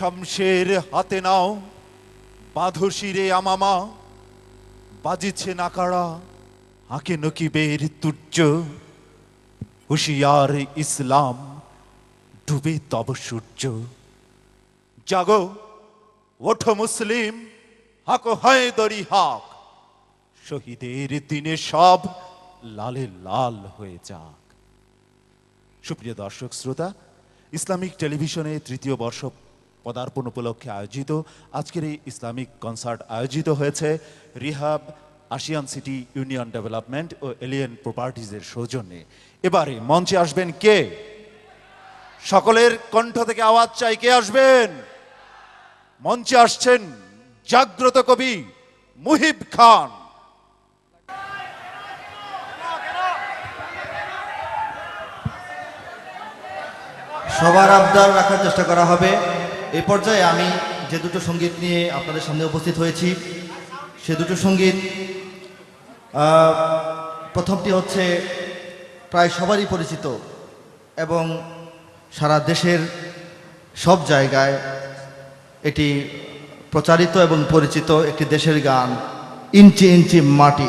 শমশের হাতে নাও। বাঁধো শিরে আমামা। বাজিছে নাকাড়া। হাঁকে নকিবের তুর্য হুশিয়ার ইসলাম ডুবে তব সূর্য। জাগো, ওঠো মুসলিম। হাকো, হয় দরি হাক। শহীদের দিনে সব লালে লাল হয়ে যাক। সুপ্রিয় দর্শক, শ্রোতা, ইসলামিক টেলিভিশনে তৃতীয় বর্ষ পদার্পণ উপলক্ষে আয়োজিত। আজকের এই ইসলামিক কনসার্ট আয়োজিত হয়েছে REHAB Ashiyan City union development ও এলিয়েন প্রপার্টিজের সৌজন্যে। এবারে মঞ্চে আসবেন কে? সকলের কণ্ঠ থেকে আওয়াজ চাই, কে আসবেন? মঞ্চে আসছেন জাগ্রত কবি মুহিব খান। সবার আবদার রাখার চেষ্টা করা হবে। এই পর্যায়ে আমি যে দুটো সংগীত নিয়ে আপনাদের সামনে উপস্থিত হয়েছি, সে দুটো সংগীত প্রথমটি হচ্ছে প্রায় সবারই পরিচিত এবং সারা দেশের সব জায়গায় এটি প্রচারিত এবং পরিচিত একটি দেশের গান, ইঞ্চি ইঞ্চি মাটি।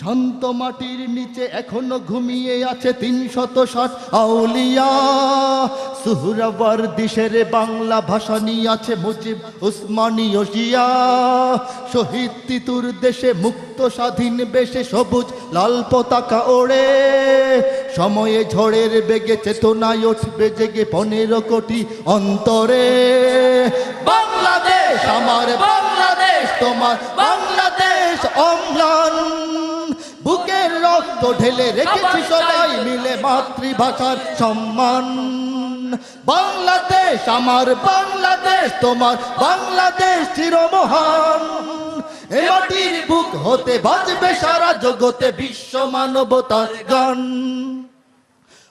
শান্ত মাটির নিচে এখনও ঘুমিয়ে আছে তিনশত ষাট আউলিয়া। সুহরাবার দিশের বাংলা ভাষা নিয়ে আছে মুজিব উসমানী ওসিয়া শহীদ তিতুর দেশে মুক্ত স্বাধীন বেশে সবুজ লাল পতাকা ওড়ে। সময়ে ঝড়ের বেগে চেতনায় উঠবে জেগে পনেরো কোটি অন্তরে। বাংলাদেশ, আমার বাংলাদেশ, তোমার বাংলাদেশ অম্লান। রক্ত ঢেলে রেখেছি সবাই মিলে মাতৃভাষার সম্মান। বাংলাদেশ আমার বাংলাদেশ তোমার বাংলাদেশ চিরমহান। এ মাটির বুক হতে বাজবে সারা জগতে বিশ্ব মানবতার গান।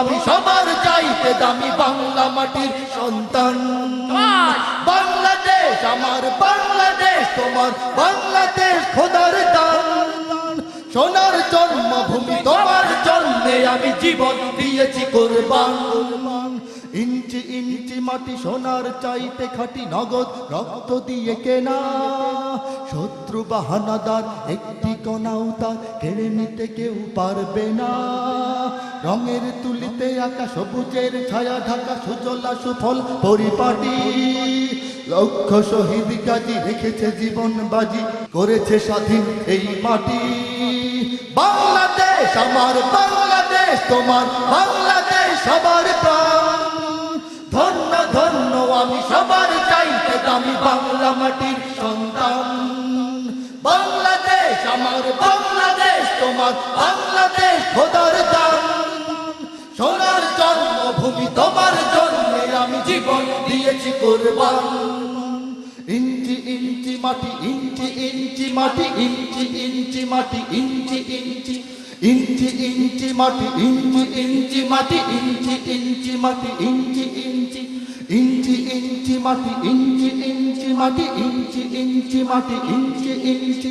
আমি সবার চাইতে দামি বাংলা মাটির সন্তান। বাংলাদেশ আমার বাংলাদেশ তোমার বাংলাদেশ খোদার দান। সোনার জন্মভূমি তোমার জন্যে আমি জীবন দিয়েছি কোরবান। ইঞ্চি ইঞ্চি মাটি সোনার চাইতে খাটি নগদ রক্ত দিয়ে কেনা। শত্রু বাহানাদার একটি কণাও তার কেড়ে নিতে কেউ পারবে না। রঙের তুলিতে আঁকা সবুজের ছায়া ঢাকা সুজলা সুফল পরিপাটি। লক্ষ শহীদ গাজী রেখেছে জীবন বাজি, করেছে স্বাধীন এই মাটি। বাংলাদেশ আমার বাংলাদেশ, তোমার বাংলাদেশ সবার প্রাণ। ধন্য ধন্য, আমি সবার চাইতে দামি বাংলা মাটির আমার বাংলাদেশ, তোমার বাংলাদেশ খোদার দান। সোনার জন্মভূমি তোমার জন্মে আমি জীবন দিয়েছি কোরবান। ইঞ্চি ইঞ্চি মাটি, ইঞ্চি ইঞ্চি মাটি, ইঞ্চি ইঞ্চি মাটি, ইঞ্চি ইঞ্চি। ইঞ্চি ইঞ্চি মাটি, ইঞ্চি ইঞ্চি মাটি, ইঞ্চি ইঞ্চি মাটি, ইঞ্চি ইঞ্চি। ইঞ্চি ইঞ্চি মাটি, ইঞ্চি ইঞ্চি মাটি, ইঞ্চি ইঞ্চি মাটি, ইঞ্চি ইঞ্চি।